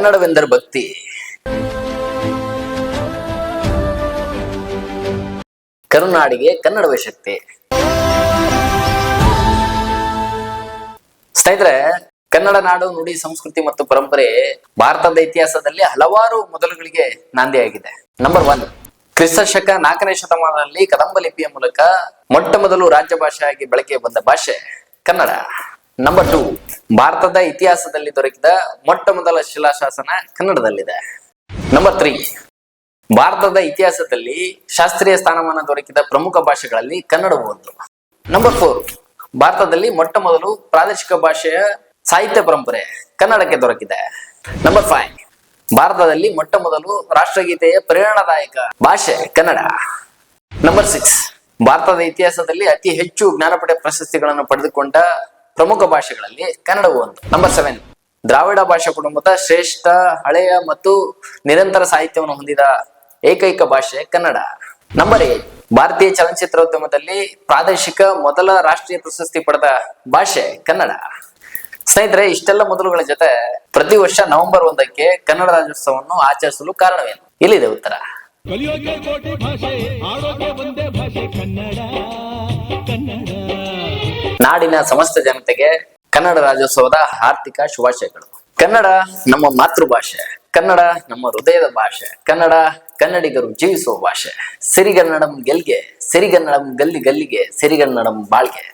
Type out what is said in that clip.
ಕನ್ನಡವೆಂದರೆ ಭಕ್ತಿ. ಕರುನಾಡಿಗೆ ಕನ್ನಡವೇ ಶಕ್ತಿ. ಸ್ನೇಹಿತರೆ, ಕನ್ನಡ ನಾಡು, ನುಡಿ, ಸಂಸ್ಕೃತಿ ಮತ್ತು ಪರಂಪರೆ ಭಾರತದ ಇತಿಹಾಸದಲ್ಲಿ ಹಲವಾರು ಮೊದಲುಗಳಿಗೆ ನಾಂದಿಯಾಗಿದೆ. ನಂಬರ್ ಒನ್ ಕ್ರಿಸ್ತ ಶಕ ನಾಲ್ಕನೇ ಶತಮಾನದಲ್ಲಿ ಕದಂಬ ಲಿಪಿಯ ಮೂಲಕ ಮೊಟ್ಟ ಮೊದಲು ರಾಜ್ಯ ಭಾಷೆಯಾಗಿ ಬಳಕೆ ಬಂದ ಭಾಷೆ ಕನ್ನಡ. ನಂಬರ್ ಟೂ ಭಾರತದ ಇತಿಹಾಸದಲ್ಲಿ ದೊರಕಿದ ಮೊಟ್ಟ ಮೊದಲ ಶಿಲಾಶಾಸನ ಕನ್ನಡದಲ್ಲಿದೆ. ನಂಬರ್ ತ್ರೀ ಭಾರತದ ಇತಿಹಾಸದಲ್ಲಿ ಶಾಸ್ತ್ರೀಯ ಸ್ಥಾನಮಾನ ದೊರಕಿದ ಪ್ರಮುಖ ಭಾಷೆಗಳಲ್ಲಿ ಕನ್ನಡವು ಒಂದು. ನಂಬರ್ ಫೋರ್ ಭಾರತದಲ್ಲಿ ಮೊಟ್ಟ ಮೊದಲು ಪ್ರಾದೇಶಿಕ ಭಾಷೆಯ ಸಾಹಿತ್ಯ ಪರಂಪರೆ ಕನ್ನಡಕ್ಕೆ ದೊರಕಿದೆ. ನಂಬರ್ ಫೈವ್ ಭಾರತದಲ್ಲಿ ಮೊಟ್ಟ ಮೊದಲು ರಾಷ್ಟ್ರಗೀತೆಯ ಪ್ರೇರಣಾದಾಯಕ ಭಾಷೆ ಕನ್ನಡ. ನಂಬರ್ ಸಿಕ್ಸ್ ಭಾರತದ ಇತಿಹಾಸದಲ್ಲಿ ಅತಿ ಹೆಚ್ಚು ಜ್ಞಾನಪಡೆ ಪ್ರಶಸ್ತಿಗಳನ್ನು ಪಡೆದುಕೊಂಡ ಪ್ರಮುಖ ಭಾಷೆಗಳಲ್ಲಿ ಕನ್ನಡವು ಒಂದು. ನಂಬರ್ ಸೆವೆನ್ ದ್ರಾವಿಡ ಭಾಷಾ ಕುಟುಂಬದ ಶ್ರೇಷ್ಠ, ಹಳೆಯ ಮತ್ತು ನಿರಂತರ ಸಾಹಿತ್ಯವನ್ನು ಹೊಂದಿದ ಏಕೈಕ ಭಾಷೆ ಕನ್ನಡ. ನಂಬರ್ ಏಟ್ ಭಾರತೀಯ ಚಲನಚಿತ್ರೋದ್ಯಮದಲ್ಲಿ ಪ್ರಾದೇಶಿಕ ಮೊದಲ ರಾಷ್ಟ್ರೀಯ ಪ್ರಶಸ್ತಿ ಪಡೆದ ಭಾಷೆ ಕನ್ನಡ. ಸ್ನೇಹಿತರೆ, ಇಷ್ಟೆಲ್ಲ ಮೊದಲುಗಳ ಜೊತೆ ಪ್ರತಿ ವರ್ಷ ನವೆಂಬರ್ ಒಂದಕ್ಕೆ ಕನ್ನಡ ರಾಜ್ಯೋತ್ಸವವನ್ನು ಆಚರಿಸಲು ಕಾರಣವೇನು? ಇಲ್ಲಿದೆ ಉತ್ತರ. ಕಲಿಯೋಕೆ ಕೋಟಿ ಭಾಷೆ ಭಾಷೆ ಕನ್ನಡ ಕನ್ನಡ. ನಾಡಿನ ಸಮಸ್ತ ಜನತೆಗೆ ಕನ್ನಡ ರಾಜ್ಯೋತ್ಸವದ ಆರ್ಥಿಕ ಶುಭಾಶಯಗಳು. ಕನ್ನಡ ನಮ್ಮ ಮಾತೃಭಾಷೆ, ಕನ್ನಡ ನಮ್ಮ ಹೃದಯದ ಭಾಷೆ, ಕನ್ನಡ ಕನ್ನಡಿಗರು ಜೀವಿಸುವ ಭಾಷೆ. ಸಿರಿಗನ್ನಡಂ ಗೆಲ್ಗೆ, ಸಿರಿಗನ್ನಡಂ ಗಲ್ಲಿ ಗಲ್ಲಿಗೆ, ಸಿರಿಗನ್ನಡಂ ಬಾಳ್ಗೆ.